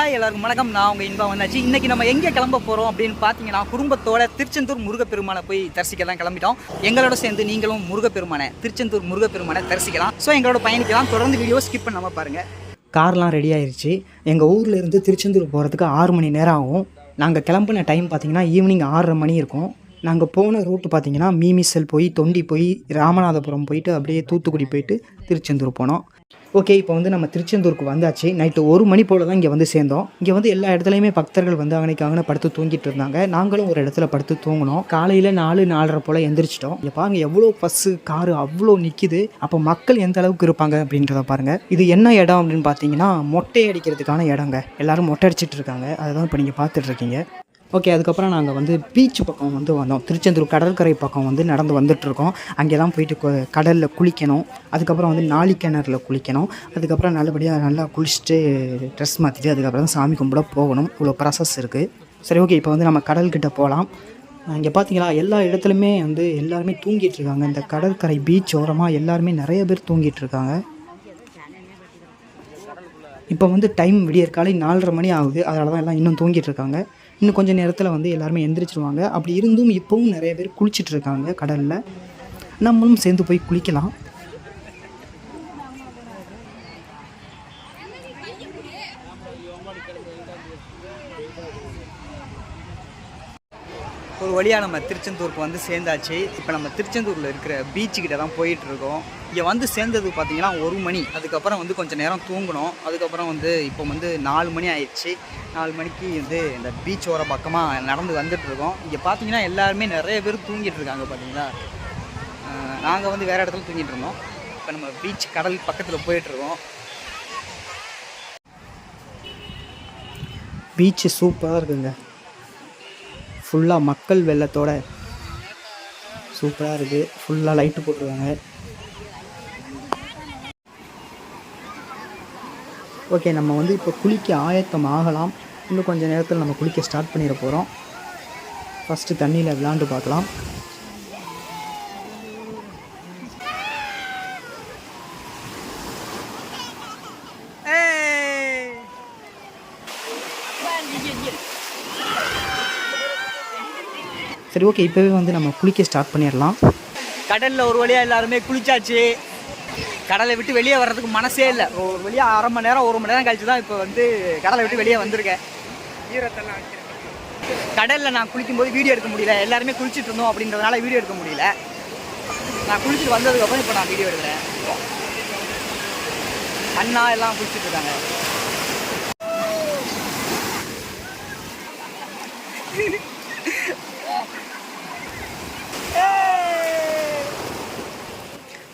Hi எல்லாருக்கும் வணக்கம். நான் உங்கள் இன்பா வந்தாச்சு. இன்றைக்கி நம்ம எங்கே கிளம்ப போகிறோம் அப்படின்னு பார்த்தீங்கன்னா குடும்பத்தோட திருச்செந்தூர் முருகப்பெருமானை போய் தரிசிக்கலாம் கிளம்பிட்டோம். எங்களோட சேர்ந்து நீங்களும் முருகப்பெருமானை திருச்செந்தூர் முருகப்பெருமானை தரிசிக்கலாம். ஸோ எங்களோட பயணிக்கலாம். தொடர்ந்து வீடியோ ஸ்கிப் பண்ணாமல் பாருங்கள் கார்லாம் ரெடி ஆயிடுச்சு எங்கள் ஊரில் இருந்து திருச்செந்தூர் போகிறதுக்கு ஆறு மணி நேரம் ஆகும். நாங்கள் கிளம்புன டைம் பார்த்தீங்கன்னா ஈவினிங் ஆறரை மணி இருக்கும். நாங்கள் போன ரூட்டு பார்த்தீங்கன்னா மீமிசல் போய் தொண்டி போய் ராமநாதபுரம் போயிட்டு அப்படியே தூத்துக்குடி போயிட்டு திருச்செந்தூர் போனோம். ஓகே இப்போ வந்து நம்ம திருச்செந்தூருக்கு வந்தாச்சு. நைட்டு ஒரு மணி போல் தான் இங்கே வந்து சேர்ந்தோம். இங்கே வந்து எல்லா இடத்துலையுமே பக்தர்கள் வந்து அங்கனைக்கு படுத்து தூங்கிட்டு இருந்தாங்க. நாங்களும் ஒரு இடத்துல படுத்து தூங்கினோம். காலையில் நாலு நாலரை போல் எந்திரிச்சிட்டோம். இங்கே பாருங்க எவ்வளோ பஸ்ஸு காரு அவ்வளோ நிற்கிது அப்போ மக்கள் எந்த அளவுக்கு இருப்பாங்க அப்படின்றத பாருங்கள் இது என்ன இடம் அப்படின்னு பார்த்தீங்கன்னா மொட்டை அடிக்கிறதுக்கான இடங்க. எல்லாரும் மொட்டை அடிச்சிட்டு இருக்காங்க. அதை தான் இப்போ நீங்கள் பார்த்துட்ருக்கீங்க ஓகே அதுக்கப்புறம் நாங்கள் வந்து பீச் பக்கம் வந்து வந்தோம். திருச்செந்தூர் கடற்கரை பக்கம் வந்து நடந்து வந்துட்டுருக்கோம். அங்கே தான் போயிட்டு கடலில் குளிக்கணும். அதுக்கப்புறம் வந்து நாளிக்கிணறுல குளிக்கணும். அதுக்கப்புறம் நல்லபடியாக நல்லா குளிச்சுட்டு ட்ரெஸ் மாற்றிட்டு அதுக்கப்புறம் தான் சாமி கும்பிட போகணும். இவ்வளோ ப்ராசஸ் இருக்குது சரி ஓகே இப்போ வந்து நம்ம கடல்கிட்ட போகலாம் இங்கே பார்த்தீங்களா எல்லா இடத்துலையுமே வந்து எல்லாருமே தூங்கிட்டு இருக்காங்க இந்த கடற்கரை பீச் ஓரமாக எல்லாருமே நிறைய பேர் தூங்கிட்டு இருக்காங்க இப்போ வந்து டைம் விடியற்காலை நாலரை மணி ஆகுது. அதனால தான் எல்லாம் இன்னும் தூங்கிட்டு இருக்காங்க இன்னும் கொஞ்சம் நேரத்தில் வந்து எல்லாருமே எந்திரிச்சிருவாங்க. அப்படி இருந்தும் இப்போவும் நிறைய பேர் குளிச்சிட்டு இருக்காங்க கடலில். நம்மளும் சேர்ந்து போய் குளிக்கலாம். வழியாக நம்ம திருச்செந்தூருக்கு வந்து சேர்ந்தாச்சு. இப்போ நம்ம திருச்செந்தூரில் இருக்கிற பீச்சுக்கிட்ட தான் போயிட்டுருக்கோம். இங்கே வந்து சேர்ந்தது பார்த்தீங்கன்னா ஒரு மணி. அதுக்கப்புறம் வந்து கொஞ்சம் நேரம் தூங்கணும் அதுக்கப்புறம் வந்து இப்போ வந்து நாலு மணி ஆயிடுச்சு. நாலு மணிக்கு வந்து இந்த பீச் ஓர பக்கமாக நடந்து வந்துட்டுருக்கோம். இங்கே பார்த்தீங்கன்னா எல்லாருமே நிறைய பேர் தூங்கிட்டு இருக்காங்க பார்த்தீங்களா நாங்கள் வந்து வேறு இடத்துல தூங்கிட்டு இருந்தோம் இப்போ நம்ம பீச் கடல் பக்கத்தில் போயிட்டுருக்கோம். பீச்சு சூப்பராக இருக்குங்க. ஃபுல்லாக மக்கள் வெள்ளத்தோட சூப்பராக இருக்குது ஃபுல்லாக லைட்டு போட்டுருவாங்க ஓகே நம்ம வந்து இப்போ குளிக்க ஆயத்தம் ஆகலாம். இன்னும் கொஞ்சம் நேரத்தில் நம்ம குளிக்க ஸ்டார்ட் பண்ணிட போகிறோம் ஃபஸ்ட்டு தண்ணியில் விளாண்டு பார்க்கலாம். சரி ஓகே இப்போவே வந்து நம்ம குளிக்க ஸ்டார்ட் பண்ணிடலாம். கடலில் ஒரு வழியாக எல்லாருமே குளிச்சாச்சு. கடலை விட்டு வெளியே வர்றதுக்கு மனசே இல்லை. ஒரு வழியாக அரை மணி நேரம் ஒரு மணி நேரம் கழிச்சு தான் இப்போ வந்து கடலை விட்டு வெளியே வந்திருக்கேன். ஈரத்தெல்லாம் கடலில் நான் குளிக்கும்போது வீடியோ எடுக்க முடியல. எல்லாருமே குளிச்சுட்டு இருந்தோம் அப்படின்றதுனால வீடியோ எடுக்க முடியல. நான் குளிச்சுட்டு வந்ததுக்கப்புறம் இப்போ நான் வீடியோ எடுக்கிறேன். அண்ணா எல்லாம் குளிச்சுட்டு இருக்காங்க.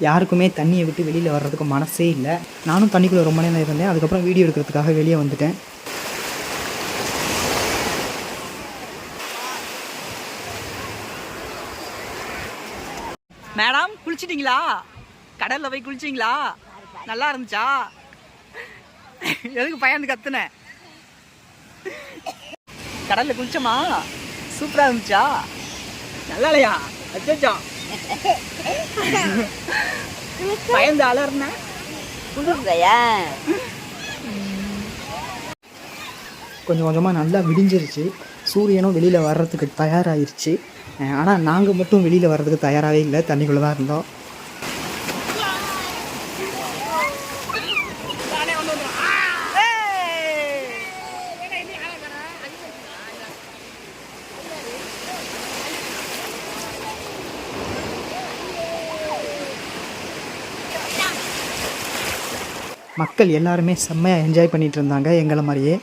யாருக்குமே தண்ணியை விட்டு வெளியில் வர்றதுக்கு மனசே இல்லை. நானும் தண்ணிக்குள்ளே ரொம்ப நேரம் இருந்தேன். அதுக்கப்புறம் வீடியோ எடுக்கிறதுக்காக வெளியே வந்துட்டேன். மேடம் குளிச்சிட்டிங்களா? கடலில் போய் குளிச்சிங்களா நல்லா இருந்துச்சா? எதுக்கு பயந்து கத்துன? கடலில் குளிச்சோமா? சூப்பராக இருந்துச்சா? நல்லா இல்லையா? அச்சா பயந்து அலர்ன? கொஞ்சம் கொஞ்சமாக நல்லா விடிஞ்சிருச்சு. சூரியனும் வெளியில் வர்றதுக்கு தயாராகிருச்சு ஆனால் நாங்கள் மட்டும் வெளியில் வர்றதுக்கு தயாராகவே இல்லை. தண்ணிக்குள்ளே தான் இருந்தோம். மக்கள் எல்லாருமே செம்மையாக என்ஜாய் பண்ணிட்டு இருந்தாங்க எங்களை மாதிரியே.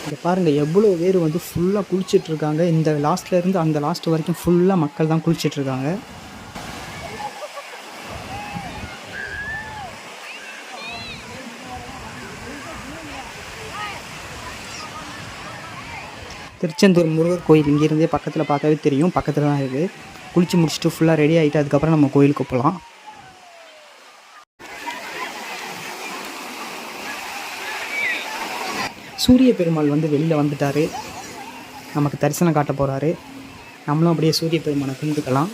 இங்கே பாருங்கள் எவ்வளோ பேர் வந்து ஃபுல்லாக குளிச்சிட்ருக்காங்க இந்த லாஸ்ட்லேருந்து அந்த லாஸ்ட் வரைக்கும் ஃபுல்லாக மக்கள் தான் குளிச்சிட்டு இருக்காங்க திருச்செந்தூர் முருகர் கோயில் இங்கேருந்தே பக்கத்தில் பார்த்தாவே தெரியும். பக்கத்தில் தான் இருக்குது குளித்து முடிச்சுட்டு ஃபுல்லாக ரெடி ஆகிட்டு அதுக்கப்புறம் நம்ம கோயிலுக்கு போகலாம் சூரிய பெருமாள் வந்து வெளியில் வந்துட்டார். நமக்கு தரிசனம் காட்ட போகிறாரு நம்மளும் அப்படியே சூரிய பெருமானை கும்பிட்டுக்கலாம்.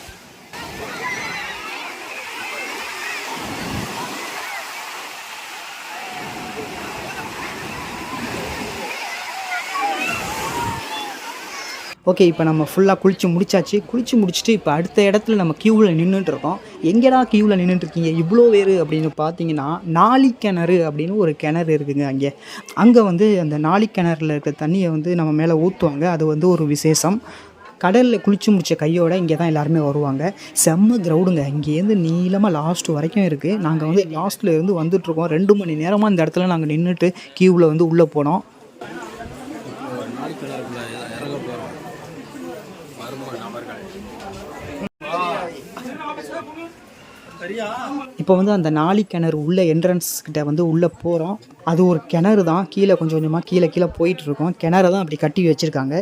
ஓகே இப்போ நம்ம ஃபுல்லாக குளித்து முடிச்சாச்சு. குளித்து முடிச்சுட்டு இப்போ அடுத்த இடத்துல நம்ம க்யூவில் நின்றுட்டு இருக்கோம் எங்கேடா க்யூவில் நின்றுட்டு இருக்கீங்க இவ்வளோ பேர் அப்படின்னு பார்த்தீங்கன்னா நாளிக்கிணறு அப்படின்னு ஒரு கிணறு இருக்குதுங்க அங்கே. அங்கே வந்து அந்த நாளிக்கிணறுல இருக்கிற தண்ணியை வந்து நம்ம மேலே ஊற்றுவாங்க அது வந்து ஒரு விசேஷம். கடலில் குளிச்சு முடிச்ச கையோட இங்கே தான் எல்லாருமே வருவாங்க. செம்ம க்ரௌடுங்க இங்கேருந்து நீளமாக லாஸ்ட் வரைக்கும் இருக்குது நாங்கள் வந்து லாஸ்ட்டில் இருந்து வந்துட்டுருக்கோம். ரெண்டு மணி நேரமாக இந்த இடத்துல நாங்கள் நின்றுட்டு க்யூவில் வந்து உள்ளே போனோம். இப்போ வந்து அந்த நாளி கிணறு உள்ள என்ட்ரன்ஸ் கிட்ட வந்து உள்ளே போகிறோம் அது ஒரு கிணறு தான். கீழே கொஞ்சம் கொஞ்சமாக கீழே கீழே போயிட்டு இருக்கோம். கிணறு தான் அப்படி கட்டி வச்சுருக்காங்க.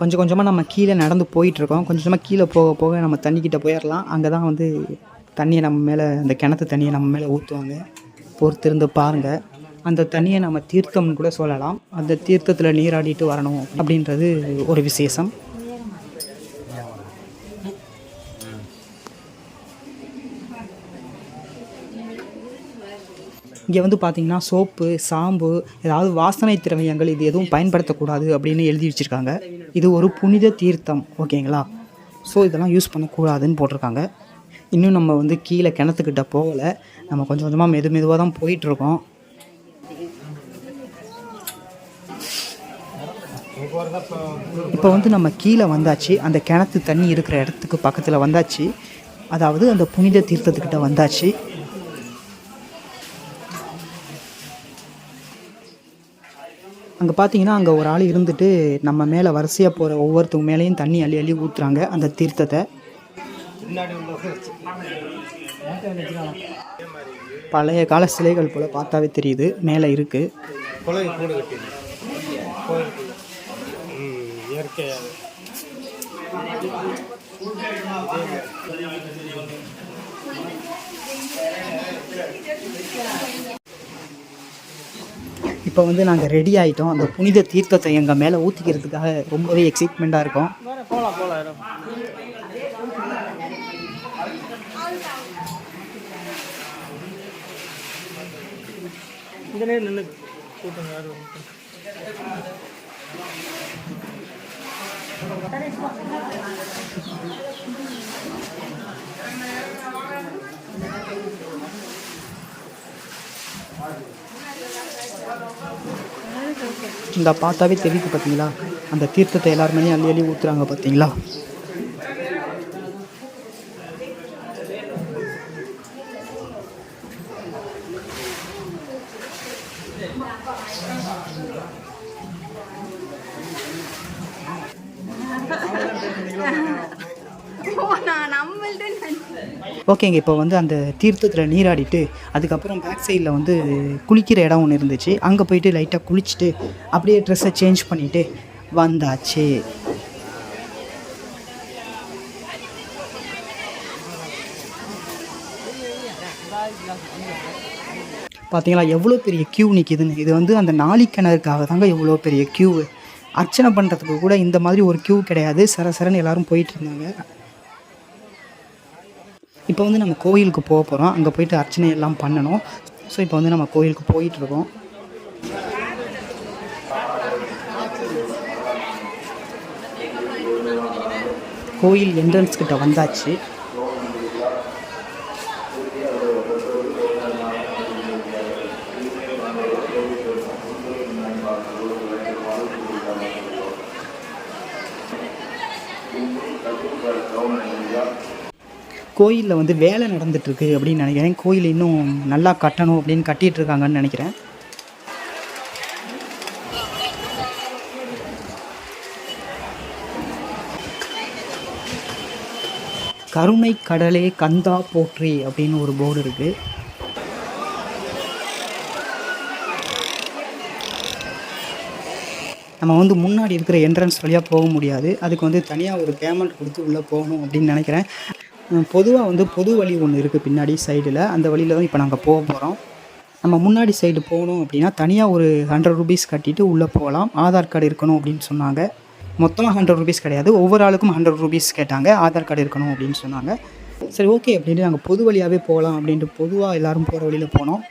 கொஞ்சம் கொஞ்சமாக நம்ம கீழே நடந்து போயிட்டுருக்கோம் கொஞ்சம் கொஞ்சமாக கீழே போக போக நம்ம தண்ணிக்கிட்ட போயிடலாம் அங்கே தான் வந்து தண்ணியை நம்ம மேலே அந்த கிணத்து தண்ணியை நம்ம மேலே ஊற்றுவாங்க பொறுத்திருந்து பாருங்கள் அந்த தண்ணியை நம்ம தீர்த்தம்னு கூட சொல்லலாம். அந்த தீர்த்தத்தில் நீராடிட்டு வரணும் அப்படின்றது ஒரு விசேஷம். இங்கே வந்து பார்த்தீங்கன்னா சோப்பு சாம்பு ஏதாவது வாசனை திரவியங்கள் இது எதுவும் பயன்படுத்தக்கூடாது அப்படின்னு எழுதி வச்சுருக்காங்க. இது ஒரு புனித தீர்த்தம் ஓகேங்களா? ஸோ இதெல்லாம் யூஸ் பண்ணக்கூடாதுன்னு போட்டிருக்காங்க. இன்னும் நம்ம வந்து கீழே கிணத்துக்கிட்ட போகலை. நம்ம கொஞ்சம் கொஞ்சமாக மெது மெதுவாக தான் போயிட்டுருக்கோம். இப்போ வந்து நம்ம கீழே வந்தாச்சு. அந்த கிணத்து தண்ணி இருக்கிற இடத்துக்கு பக்கத்தில் வந்தாச்சு. அதாவது அந்த புனித தீர்த்தத்துக்கிட்ட வந்தாச்சு. அங்கே பார்த்தீங்கன்னா அங்கே ஒரு ஆள் இருந்துட்டு நம்ம மேலே வரிசையாக போகிற ஒவ்வொருத்தவங்க மேலேயும் தண்ணி அள்ளி அள்ளி ஊற்றுறாங்க அந்த தீர்த்தத்தை. பழைய கால சிலைகள் போல் பார்த்தாவே தெரியுது. மேலே இருக்குது இயற்கையாக இப்போ வந்து நாங்கள் ரெடி ஆகிட்டோம் அந்த புனித தீர்த்தத்தை எங்கள் மேலே ஊற்றிக்கிறதுக்காக ரொம்பவே எக்ஸைட்மெண்ட்டாக இருக்கும். போகலாம் போகலாம் இதனே நின்று கூட்டம் யாரும் இந்த பார்த்தாவே தெரியுது பார்த்தீங்களா அந்த தீர்த்தத்தை எல்லாருமே அள்ளி அள்ளி ஊற்றுறாங்க பார்த்தீங்களா நான் ஓகேங்க இப்போ வந்து அந்த தீர்த்தத்தில் நீராடிட்டு அதுக்கப்புறம் பேக் சைடில் வந்து குளிக்கிற இடம் ஒன்று இருந்துச்சு. அங்கே போயிட்டு லைட்டாக குளிச்சுட்டு அப்படியே ட்ரெஸ்ஸை சேஞ்ச் பண்ணிவிட்டு வந்தாச்சு. பார்த்தீங்களா எவ்வளோ பெரிய க்யூ நிற்கிதுன்னு இது வந்து அந்த நாளிக்கிணறுக்காக தாங்க எவ்வளோ பெரிய க்யூ அர்ச்சனை பண்ணுறதுக்கு கூட இந்த மாதிரி ஒரு க்யூ கிடையாது. சர சரன்னு எல்லாரும் போயிட்டு இருந்தாங்க. இப்போ வந்து நம்ம கோயிலுக்கு போக போகிறோம் அங்கே போயிட்டு அர்ச்சனை எல்லாம் பண்ணணும். ஸோ இப்போ வந்து நம்ம கோயிலுக்கு போயிட்டுருக்கோம். கோயில் என்ட்ரன்ஸ் கிட்ட வந்தாச்சு. கோயிலில் வந்து வேலை நடந்துட்டுருக்கு அப்படின்னு நினைக்கிறேன். கோயில் இன்னும் நல்லா கட்டணும் அப்படின்னு கட்டிகிட்ருக்காங்கன்னு நினைக்கிறேன். கருணை கடலே கந்தா போற்றி அப்படின்னு ஒரு போர்டு இருக்குது நம்ம வந்து முன்னாடி இருக்கிற என்ட்ரன்ஸ் வழியாக போக முடியாது. அதுக்கு வந்து தனியாக ஒரு பேமெண்ட் கொடுத்து உள்ளே போகணும் அப்படின்னு நினைக்கிறேன். பொதுவாக வந்து பொது வழி ஒன்று இருக்குது பின்னாடி சைடில் அந்த வழியில் தான் இப்போ நாங்கள் போக போகிறோம் நம்ம முன்னாடி சைடு போகணும் அப்படின்னா தனியாக ஒரு ஹண்ட்ரட் ருபீஸ் கட்டிட்டு உள்ளே போகலாம். ஆதார் கார்டு இருக்கணும் அப்படின்னு சொன்னாங்க. மொத்தமாக ஹண்ட்ரட் ருபீஸ் கிடையாது. ஒவ்வொரு ஆளுக்கும் ஹண்ட்ரட் ருபீஸ் கேட்டாங்க. ஆதார் கார்டு இருக்கணும் அப்படின்னு சொன்னாங்க. சரி ஓகே அப்படின்ட்டு நாங்கள் பொது வழியாகவே போகலாம் அப்படின்ட்டு பொதுவாக எல்லாரும் போகிற வழியில் போனோம்.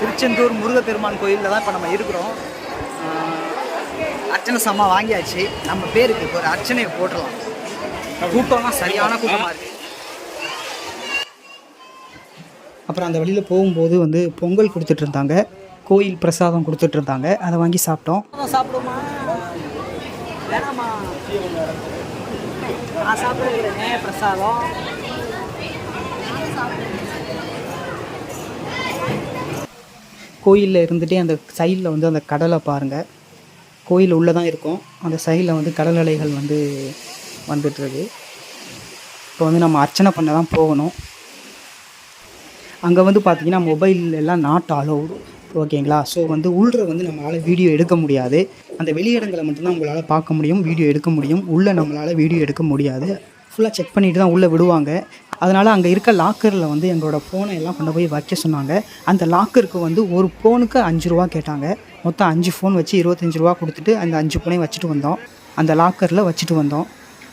திருச்செந்தூர் முருகப்பெருமான் கோயிலில் தான் இப்போ நம்ம இருக்கிறோம். அர்ச்சனை சாமான் வாங்கியாச்சு. நம்ம பேருக்கு இப்போ ஒரு அர்ச்சனையை போட்டுடலாம். கூட்டம்லாம் சரியான கூட்டமாக இருக்குது அப்புறம் அந்த வழியில் போகும்போது வந்து பொங்கல் கொடுத்துட்டு இருந்தாங்க கோயில் பிரசாதம் கொடுத்துட்டு இருந்தாங்க அதை வாங்கி சாப்பிட்டோம். சாப்பிடுமா சாப்பிடுறேன் பிரசாதம். கோயிலில் இருந்துகிட்டே அந்த சைடில் வந்து அந்த கடலை பாருங்கள் கோயில் உள்ளே தான் இருக்கும். அந்த சைடில் வந்து கடல் அலைகள் வந்து வந்துட்டுருக்கு. இப்போ வந்து நம்ம அர்ச்சனை பண்ண தான் போகணும். அங்கே வந்து பார்த்தீங்கன்னா மொபைல் எல்லாம் நாட் அலோடு ஓகேங்களா ஸோ வந்து உள்ள வந்து நம்மளால் வீடியோ எடுக்க முடியாது. அந்த வெளியிடங்களை மட்டும்தான் உங்களால் பார்க்க முடியும் வீடியோ எடுக்க முடியும். உள்ளே நம்மளால் வீடியோ எடுக்க முடியாது. ஃபுல்லாக செக் பண்ணிட்டு தான் உள்ளே விடுவாங்க. அதனால் அங்கே இருக்க லாக்கரில் வந்து எங்களோட ஃபோனை எல்லாம் கொண்டு போய் வைக்க சொன்னாங்க. அந்த லாக்கருக்கு வந்து ஒரு ஃபோனுக்கு அஞ்சு ரூபா கேட்டாங்க. மொத்தம் அஞ்சு ஃபோன் வச்சு இருபத்தஞ்சி ரூபா கொடுத்துட்டு அந்த அஞ்சு ஃபோனையும் வச்சுட்டு வந்தோம். அந்த லாக்கரில் வச்சுட்டு வந்தோம்.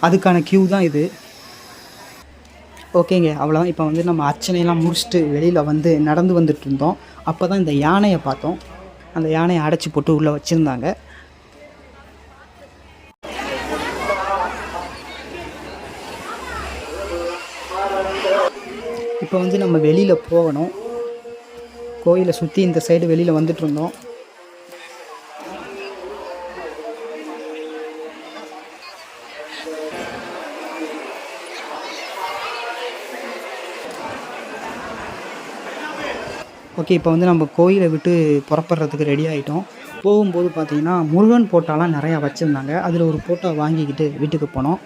அதுக்கான க்யூ தான் இது. ஓகேங்க அவ்வளோதான் இப்போ வந்து நம்ம அர்ச்சனையெல்லாம் முடிச்சுட்டு வெளியில் வந்து நடந்து வந்துட்டு இருந்தோம். அப்போ தான் இந்த யானையை பார்த்தோம். அந்த யானையை அடைச்சி போட்டு உள்ளே வச்சுருந்தாங்க. இப்போ வந்து நம்ம வெளியில் போகணும். கோயிலை சுற்றி இந்த சைடு வெளியில் வந்துட்டு இருந்தோம். ஓகே இப்போ வந்து நம்ம கோயிலை விட்டு புறப்படுறதுக்கு ரெடி ஆகிட்டோம் போகும்போது பார்த்தீங்கன்னா முருகன் போட்டோலாம் நிறையா வச்சுருந்தாங்க. அதில் ஒரு ஃபோட்டோ வாங்கிக்கிட்டு வீட்டுக்கு போனோம்.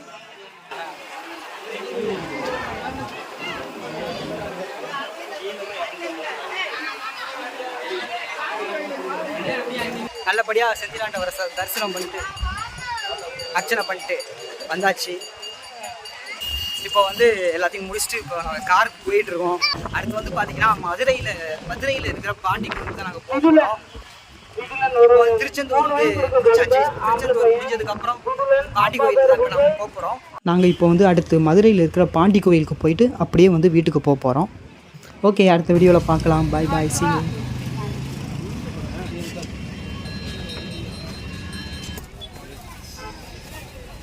நல்லபடியாக செந்திலாண்ட வர தரிசனம் பண்ணிட்டு அர்ச்சனை பண்ணிட்டு வந்தாச்சு. இப்போ வந்து எல்லாத்தையும் முடிச்சுட்டு இப்போ காருக்கு போயிட்டு இருக்கோம். அடுத்து வந்து பார்த்தீங்கன்னா மதுரையில் மதுரையில் இருக்கிற பாண்டி கோயிலுக்கு தான் நாங்கள் போகிறோம் திருச்செந்தூர் திருச்செந்தூர் முடிஞ்சதுக்கப்புறம் பாண்டி கோயிலுக்கு தான் இப்போ நம்ம போக போகிறோம் நாங்கள் இப்போ வந்து அடுத்து மதுரையில் இருக்கிற பாண்டி கோயிலுக்கு போயிட்டு அப்படியே வந்து வீட்டுக்கு போக போகிறோம் ஓகே அடுத்த வீடியோவில் பார்க்கலாம். பாய் பாய் சி